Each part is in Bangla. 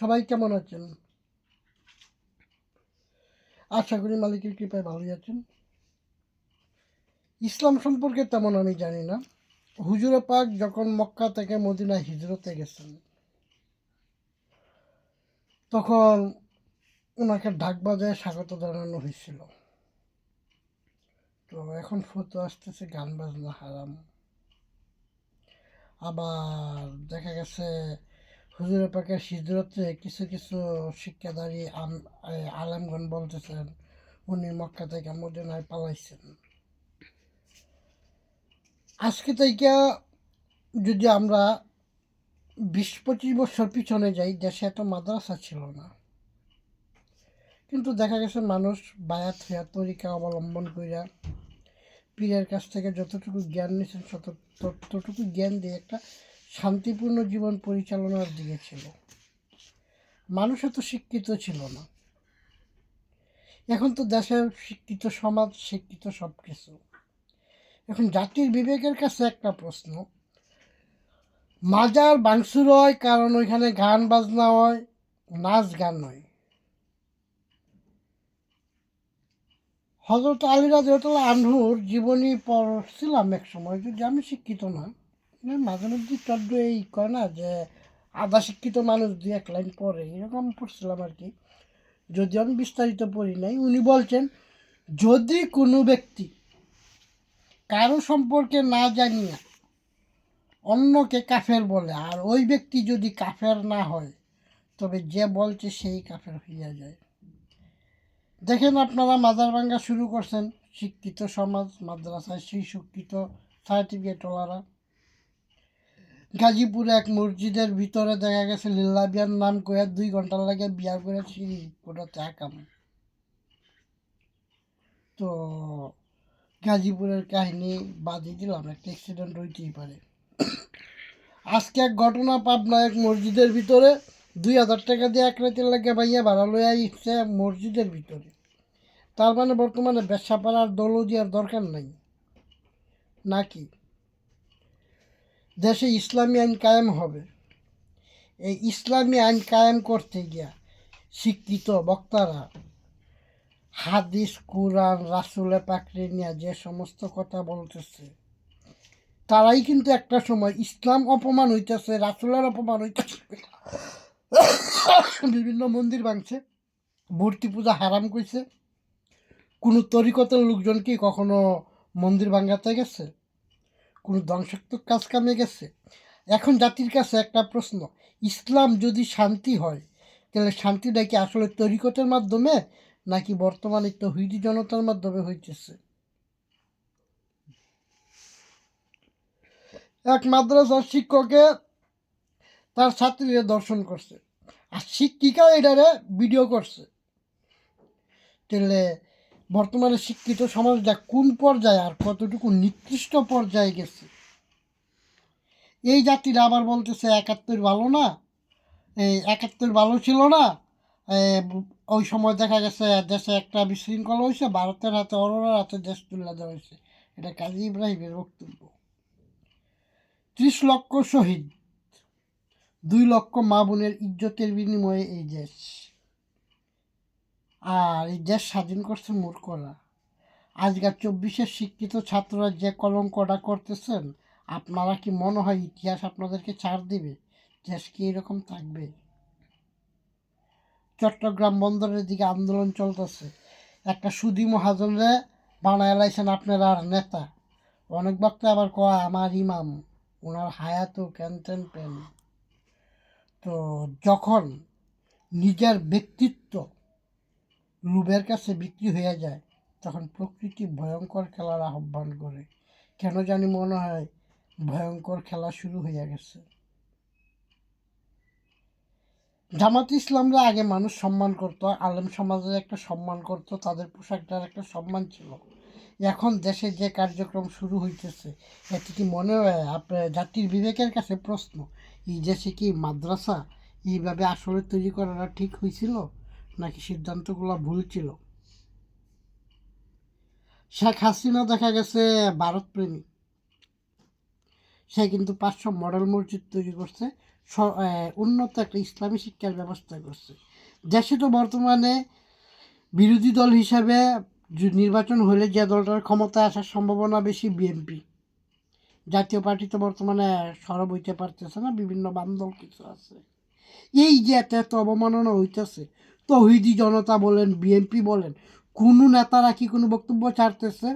সবাই কেমন আছেন? আশা করি মালিকের কৃপায় ভালোই আছেন। ইসলাম সম্পর্কে তেমন আমি জানি না। হুজুরে পাক যখন মক্কা থেকে মদিনা হিজরতে গেছেন, তখন ওনাকে ঢাক বাজায় স্বাগত জানানো হয়েছিল। তো এখন ফটো আসতেছে, গান বাজনা হারাম। আবার দেখা গেছে হুজুরে পাকের হিজরতে কিছু কিছু শিক্ষাদারী আলেমগণ বলতেছেন, উনি মক্কা থেকে মদিনায় পালাইছেন। আজকে থেকে যদি আমরা বিশ পঁচিশ বছর পিছনে যাই, দেশে এত মাদ্রাসা ছিল না। কিন্তু দেখা গেছে মানুষ বায়াত হইয়া, তরিকা অবলম্বন করিয়া পীরের কাছ থেকে যতটুকু জ্ঞান নিয়েছেন তত ততটুকু জ্ঞান দিয়ে একটা শান্তিপূর্ণ জীবন পরিচালনার দিকে ছিল। মানুষ এত শিক্ষিত ছিল না। এখন তো দেশের শিক্ষিত সমাজ, শিক্ষিত সব কিছু এখন জাতির বিবেকের কাছে একটা প্রশ্ন। মাজার বাংসুর হয় কারণ ওইখানে গান বাজনা হয়, নাচ গান হয়। হজরত আলী রাজিউল্লাহ আনহুর জীবনী পড়ছিলাম এক সময়, যদি আমি শিক্ষিত না মাঝে মধ্যে চন্দ্র এই কয় না যে আধা শিক্ষিত মানুষ দুই এক লাইন পড়ে, এরকম পড়ছিলাম আর কি। যদি আমি বিস্তারিত পড়ি নাই, উনি বলছেন, যদি কোনো ব্যক্তি কারও সম্পর্কে না জানিয়া অন্যকে কাফের বলে, আর ওই ব্যক্তি যদি কাফের না হয়, তবে যে বলছে সেই কাফের হইয়া যায়। দেখেন আপনারা মাজার ভাঙ্গা শুরু করছেন শিক্ষিত সমাজ, মাদ্রাসায় সেই শিক্ষিত সার্টিফিকেটওয়ালারা গাজীপুরে এক মসজিদের ভিতরে দেখা গেছে লিল্লা বিয়ার নাম করে দুই ঘণ্টা লাগে বিয়া করে সিঁড়ি ওটাতে আকাম তো গাজীপুরের কাহিনী বাদই দিলাম, একটা অ্যাক্সিডেন্ট হইতেই পারে। আজকে এক ঘটনা পাবনা এক মসজিদের ভিতরে, দুই হাজার টাকা দিয়ে এক রাতের লাগে ভাইয়া ভাড়া লইয়া আইসছে মসজিদের ভিতরে। তার মানে বর্তমানে ব্যবসা পাড়ার দলও দেওয়ার দরকার নাই। নাকি? দেশে ইসলামী আইন কায়েম হবে। এই ইসলামী আইন কায়েম করতে গিয়া শিক্ষিত বক্তারা হাদিস, কোরআন রাসুলে পাকড়ে নিয়ে যে সমস্ত কথা বলতেছে, তারাই কিন্তু একটা সময় ইসলাম অপমান হইতেছে, রাসুলের অপমান হইতেছে। বিভিন্ন মন্দির ভাঙছে, মূর্তি পূজা হারাম করছে কোনো তরিকতের লোকজন কি কখনো মন্দির ভাঙাতে গেছে? কোনো ধ্বংসাত্মক কাজ কামে গেছে? এখন জাতির কাছে একটা প্রশ্ন, ইসলাম যদি শান্তি হয়, তাহলে শান্তিটা কি আসলে তরিকতের মাধ্যমে, নাকি বর্তমানে তহিদি জনতার মাধ্যমে হইতেছে? এক মাদ্রাসার শিক্ষকে তার ছাত্রীরা দর্শন করছে। আর শিক্ষিকা এটারে ভিডিও করছে। তাহলে বর্তমানে শিক্ষিত সমাজটা কোন পর্যায়ে আর কতটুকু নিকৃষ্ট পর্যায়ে গেছে? এই জাতিরা আবার বলতেছে, একাত্তর ভালো না এই একাত্তর ভালো ছিল না ওই সময় দেখা গেছে দেশে একটা বিশৃঙ্খলা হয়েছে, ভারতের হাতে অরোরার হাতে দেশ তুলে দেওয়া হয়েছে। এটা কাজী ইব্রাহিমের বক্তব্য। ত্রিশ লক্ষ শহীদ, দুই লক্ষ মা বোনের ইজ্জতের বিনিময়ে এই দেশ। আর এই দেশ স্বাধীন করছে মূর্খরা আজকাল চব্বিশের শিক্ষিত ছাত্ররা যে কলঙ্কটা করতেছেন, আপনারা কি মনে হয় ইতিহাস আপনাদেরকে ছাড় দিবে? দেশ কি এরকম থাকবে? চট্টগ্রাম বন্দরের দিকে আন্দোলন চলতেছে। একটা সুদি মহাজনরে বানায় লাইছেন আপনারা আর নেতা। অনেক বক্তা আবার কয়, আমার ইমাম ওনার হায়াতও ক্যান ত্যান পেন? তো যখন নিজের ব্যক্তিত্ব লোভের কাছে বিক্রি হয়ে যায়, তখন প্রকৃতি ভয়ঙ্কর খেলার আহ্বান করে। কেন জানি মনে হয় ভয়ঙ্কর খেলা শুরু হয়ে গেছে। জামাত ইসলামরা আগে মানুষ সম্মান করতো, আলেম সমাজের একটা সম্মান করতো, তাদের পোশাকটার একটা সম্মান ছিল। এখন দেশে যে কার্যক্রম শুরু হইতেছে, এতে কি মনে হয় আপনার জাতির বিবেকের কাছে প্রশ্ন, এই দেশে কি মাদ্রাসা এইভাবে আসলে তৈরি করাটা ঠিক হয়েছিল নাকি সিদ্ধান্তগুলো ভুল ছিল? শেখ হাসিনা দেখা গেছে ভারতপ্রেমী। সে কিন্তু পাঁচশো মডেল মসজিদ তৈরি করছে উন্নত একটা ইসলামী শিক্ষার ব্যবস্থা করছে। দেশে তো বর্তমানে বিরোধী দল হিসাবে নির্বাচন হলে যে দলটার ক্ষমতা আসার সম্ভাবনা বেশি বিএনপি। জাতীয় পার্টি তো বর্তমানে সরব হইতে পারতেছে না, বিভিন্ন বান্ধব কিছু আছে। এই যে এত এত অবমাননা হইতেছে তহিদি জনতা বলেন, বিএনপি বলেন, কোনো নেতারা কি কোনো বক্তব্য ছাড়তেছে?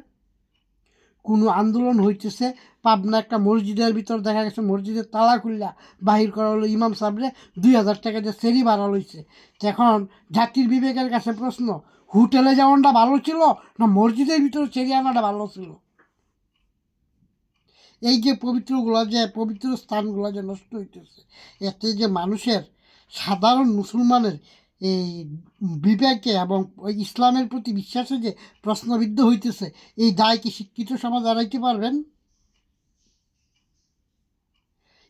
কোনো আন্দোলন হইতেছে? পাবনা একটা মসজিদের ভিতর দেখা গেছে, মসজিদের তালা খুললা, বাহির করা হলো ইমাম সাহেবরে, দুই হাজার টাকা দিয়ে সেরি বাড়া লইছে। এখন জাতির বিবেকের কাছে প্রশ্ন, হোটেলে যাওয়াটা ভালো ছিল না মসজিদের ভিতরে সেরি আনাটা ভালো ছিল? এই যে পবিত্রগুলো যে, পবিত্র স্থানগুলো যে নষ্ট হইতেছে, এতে যে মানুষের, সাধারণ মুসলমানের এই বিবেকে এবং ইসলামের প্রতি বিশ্বাসে যে প্রশ্নবিদ্ধ হইতেছে, এই দায় কি শিক্ষিত সমাজ এড়াইতে পারবেন?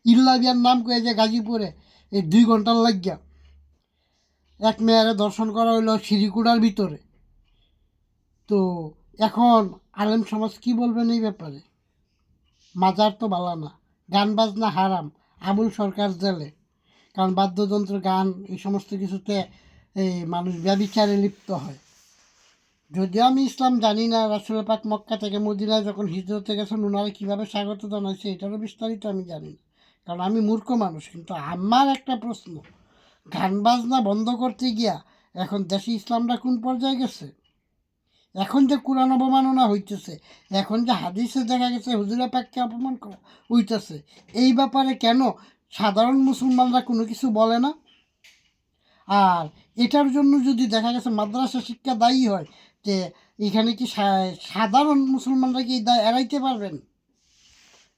ইল্লাবিয়ার নাম করে যে গাজীপুরে এই দুই ঘণ্টার লাগিয়া এক মেয়ারে দর্শন করা হইল সিঁড়িকুড়ার ভিতরে। তো এখন আলেম সমাজ কি বলবেন এই ব্যাপারে? মাজার তো বালা না, গান বাজনা হারাম, আবুল সরকার জেলে। কারণ বাদ্যযন্ত্র, গান এই সমস্ত কিছুতে এই মানুষ ব্যবিচারে লিপ্ত হয়। যদিও আমি ইসলাম জানি না রাসুল পাক মক্কা থেকে মদিনায় যখন হিজরতে গেছেন ওনারা কীভাবে স্বাগত জানাইছে এটারও বিস্তারিত আমি জানি না। কারণ আমি মূর্খ মানুষ, কিন্তু আমার একটা প্রশ্ন, গান বাজনা বন্ধ করতে গিয়া এখন দেশে ইসলামটা কোন পর্যায়ে গেছে? এখন যে কোরআন অবমাননা হইতেছে, এখন যে হাদিসে দেখা গেছে হুজুরা পাককে অপমান করা হইতেছে, এই ব্যাপারে কেন সাধারণ মুসলমানরা কোনো কিছু বলে না। আর এটার জন্য যদি দেখা গেছে মাদ্রাসা শিক্ষা দায়ী হয়, যে এখানে কি সাধারণ মুসলমানরা কি দায় এড়াইতে পারবেন?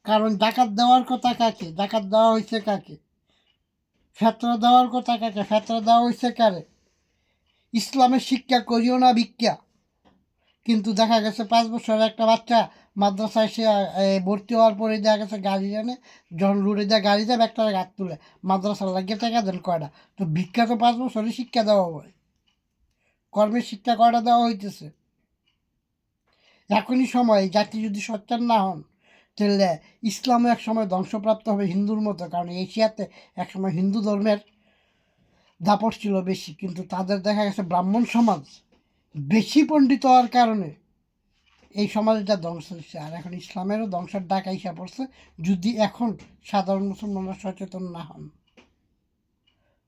কারণ ডাকাত দেওয়ার কথা কাকে? ডাকাত দেওয়া হয়েছে কাকে? ফেতরা দেওয়ার কথা কাকে? ফেতরা দেওয়া হয়েছে কারে? ইসলামের শিক্ষা করিও না ভিক্ষা। কিন্তু দেখা গেছে পাঁচ বছরের একটা বাচ্চা মাদ্রাসায় সে ভর্তি হওয়ার পরে দেখা গেছে গাড়ি জানে, যখন রুটে দেয় গাড়ি দেয় একটা গাছ তুলে মাদ্রাসার লাগিয়ে টাকা দেন কয়টা? তো ভিক্ষা তো পাঁচ বছরে শিক্ষা দেওয়া হয়। কর্মের শিক্ষা কয়টা দেওয়া হইতেছে? এখনই সময় জাতি যদি সচ্চার না হন, তাহলে ইসলামও এক সময় ধ্বংসপ্রাপ্ত হবে হিন্দুর মতো, কারণ এশিয়াতে একসময় হিন্দু ধর্মের দাপট ছিল বেশি, কিন্তু তাদের দেখা গেছে ব্রাহ্মণ সমাজ বেশি পণ্ডিত হওয়ার কারণে এই সমাজে যা ধ্বংস হচ্ছে, আর এখন ইসলামেরও ধ্বংসের ডাক আইসা পড়ছে, যদি এখন সাধারণ মুসলমানরা সচেতন না হন।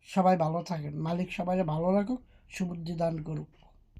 সবাই ভালো থাকেন। মালিক সবাই ভালো রাখুক, সুবুদ্ধি দান করুক।